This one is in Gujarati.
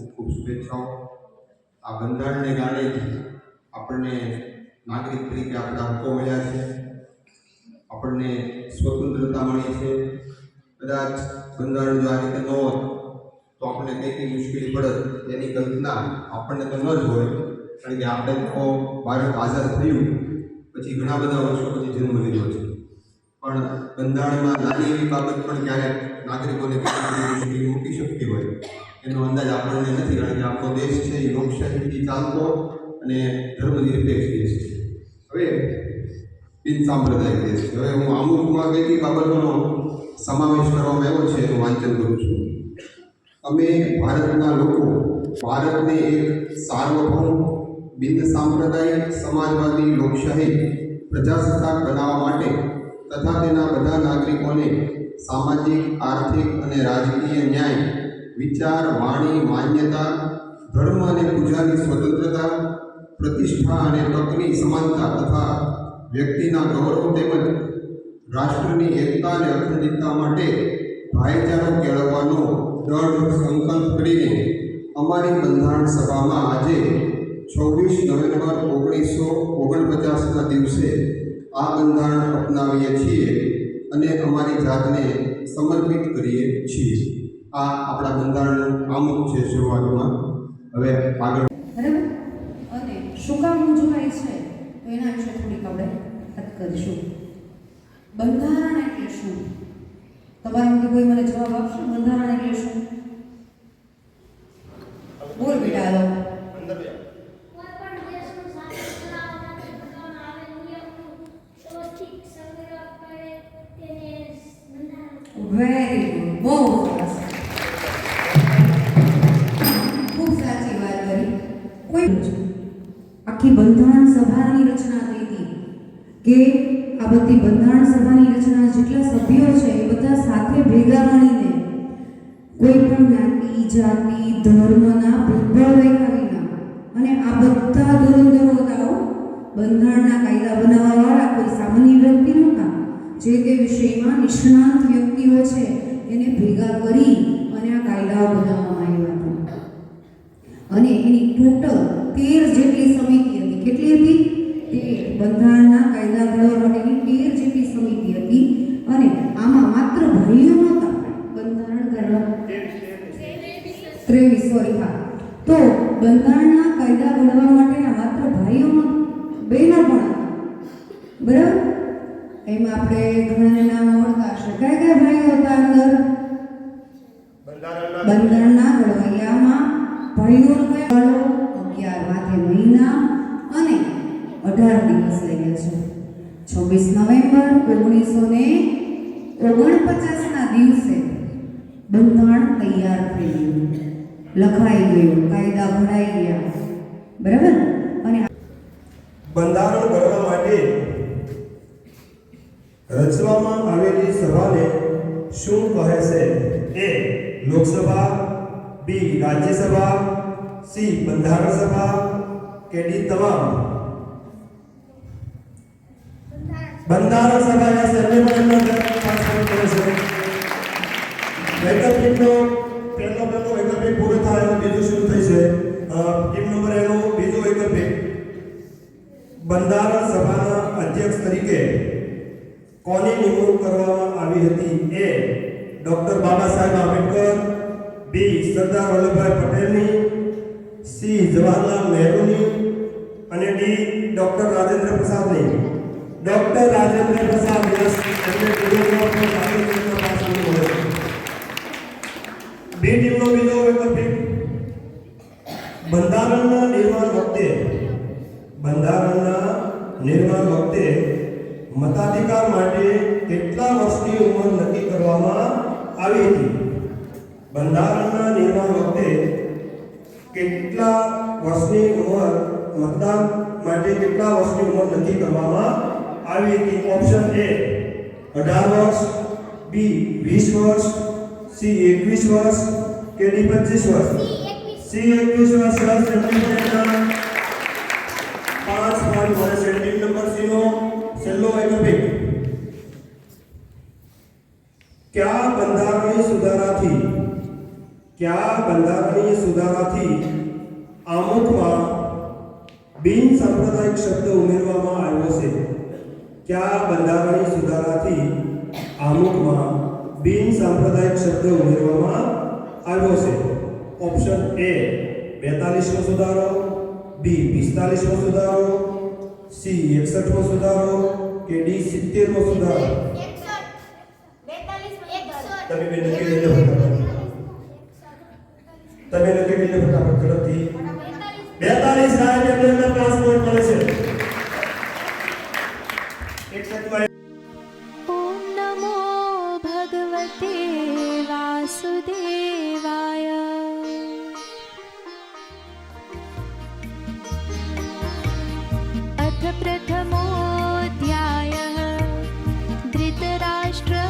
ખૂબ ખૂબ શુભેચ્છાઓ આ બંધારણને કારણે જ આપણને નાગરિક તરીકે આપણા હકો મળ્યા છે. આપણને સ્વતંત્રતા મળી છે. કદાચ બંધારણ જો આ રીતે ન હોત, તો આપણને કઈ કઈ મુશ્કેલી પડત. એની કલ્પના આપણને તો ન જ હોય, કારણ કે આપણે તો ભારત આઝાદ થયું. પછી ઘણા બધા વર્ષો પછી જન્મ લીધો છે. પણ બંધારણમાં નાની એવી બાબત પણ ક્યારેક નાગરિકોને મૂકી શકતી હોય. એનો અંદાજ આપણને નથી, કારણ કે આપણો દેશ છે, એ લોકશાહીથી ચાલતો અને ધર્મનિરપેક્ષ દેશ છે. હવે બિન સાંપ્રદાયિક દેશ છે. હવે હું અમુકમાં કઈ કઈ બાબતોનો સમાવેશ કરવામાં આવ્યો છે, એનું વાંચન કરું છું. અમે ભારતના લોકો, ભારતને એક સાર્વભૌમ, બિન સાંપ્રદાયિક સમાજવાદી લોકશાહી પ્રજાસત્તાક બનાવવા માટે તથા તેના બધા નાગરિકોને સામાજિક, આર્થિક અને રાજકીય ન્યાય, વિચાર, વાણી, માન્યતા, ધર્મ અને પૂજાની સ્વતંત્રતા, પ્રતિષ્ઠા અને તકની સમાનતા તથા વ્યક્તિના ગૌરવ તેમજ રાષ્ટ્રની એકતા અને અખંડિતતા માટે ભાઈચારો કેળવવાનો દૃઢ સંકલ્પ કરીને અમારી બંધારણ સભામાં આજે છવ્વીસ નવેમ્બર ઓગણીસો ઓગણપચાસના દિવસે આ બંધારણ અપનાવીએ છીએ અને અમારી જાતને સમર્પિત કરીએ છીએ. આ આપણા બંધારણનું આમુખ છે શરૂઆતમાં. હવે આગળ. અને શું કામ ઉજવાય છે? તો એના વિશે થોડીક આપણે વાત કરીશું. બંધારણ એટલે શું? તમારામાંથી કોઈ મને જવાબ આપશે? બંધારણ એટલે શું? બોલ બેટા. બંધારણ સભાની રચના થઈ હતી. કે આ બધી બંધારણ સભાની રચના જેટલા સભ્યો છે એ બધા સાથે ભેગા મળીને કોઈ પણ જ્ઞાતિ, જાતિ, ધર્મના ભેદભાવ દેખાવી અને આ બધા ધુરંધરો હતા બંધારણના કાયદા બનાવવાવાળા, કોઈ સામાન્ય વ્યક્તિ નહોતા જે તે વિષયમાં નિષ્ણાંત વ્યક્તિઓ છે, એને ભેગા કરી અને આ કાયદાઓ બનાવવામાં આવ્યા હતા અને એની ટોટલ તેર જેટલી સમિતિ હતી કેટલી હતી તેર બંધારણના કાયદા ઘડવા માટેની તેર જેટલી સમિતિ હતી અને આમાં માત્ર ભાઈઓ નહોતા બંધારણ ઘડવા ત્રેવીસ સોરી હા. તો બંધારણના કાયદા ઘડવા માટેના માત્ર ભાઈઓ બહેનો પણ બરાબર? એમાં આપણે ઘણાને નામ આવડતા હશે. કયા કયા ભાઈઓ હતા અંદર? બંધારણના ઘડવૈયામાં ભાઈઓનો ગાળો અગિયાર માથે મહિના અને અઢાર દિવસ લાગ્યા છે. છવ્વીસ નવેમ્બર ઓગણીસો ને ઓગણપચાસના દિવસે બંધારણ તૈયાર થઈ ગયું. લખાઈ ગયું, કાયદા ઘડાઈ ગયા. બરાબર? અને બંધારણ ઘડવા માટે રચવામાં આવેલી સભાને શું કહે છે? A Lok Sabha, B Rajya Sabha, C બંધારણ સભા કે ડી તમામ? બંધારણ સભાના એ સર્વેમંડળનો પાસ કરે છે. વૈકલ્પિકનો પહેલો પહેલો વૈકલ્પિક પૂરો થાય બીજું શરૂ થઈ છે. ટીમ નંબર એનો બીજો વૈકલ્પિક બંધારણ સભાના અધ્યક્ષ તરીકે કોની નિમણૂક કરવામાં આવી હતી? એ, ડોક્ટર બાબા સાહેબ આંબેડકર, બી, સરદાર વલ્લભભાઈ પટેલની, સી, જવાહરલાલ નહેરુની અને ડી, ડોક્ટર રાજેન્દ્ર પ્રસાદની. ડોક્ટર રાજેન્દ્ર પ્રસાદ યસ એમને ગુજરાતનો પણ રાષ્ટ્રપતિનો પાસ મળ્યો છે બી ટીમનો બીજો વૈકલ્પિક બંધારણના નિર્માણ વખતે બંધારણના નિર્માણ વખતે મતાધિકાર માટે કેટલા વર્ષની ઉંમર નક્કી કરવામાં આવી હતી? બંધારણના નિર્માણ વખતે કેટલા વર્ષની ઉંમર મતદાન માટે કેટલા વર્ષની ઉંમર નક્કી કરવામાં આવી હતી ઓપ્શન એ અઢાર વર્ષ બી વીસ વર્ષ સી એકવીસ વર્ષ કે ડી પચીસ વર્ષ સી એકવીસ વર્ષ રસ એમની પાંચ પોઈન્ટ મળે છે ટીમ નંબર સી નો છેલ્લો વૈકલ્પિક કયા બંધારણીય સુધારાથી કયા બંધારણીય સુધારાથી આમુખમાં બિન સાંપ્રદાયિક શબ્દ ઉમેરવામાં આવ્યો છે કયા બંધારણીય સુધારાથી આમુખમાં બિન સાંપ્રદાયિક શબ્દ ઉમેરવામાં આવ્યો છે? ઓપ્શન એ બેતાલીસમો સુધારો, બી પિસ્તાલીસમો સુધારો, સી એકસઠમો સુધારો કે ડી સિત્તેરમો સુધારો? તમે બે નક્કી લઈ લો ફટાફટ. તમે નક્કી લઈ લો ફટાફટ ઝડપથી બેતાલીસ સાહેબ એમને પાંચ પોઈન્ટ મળે છે. Maestro.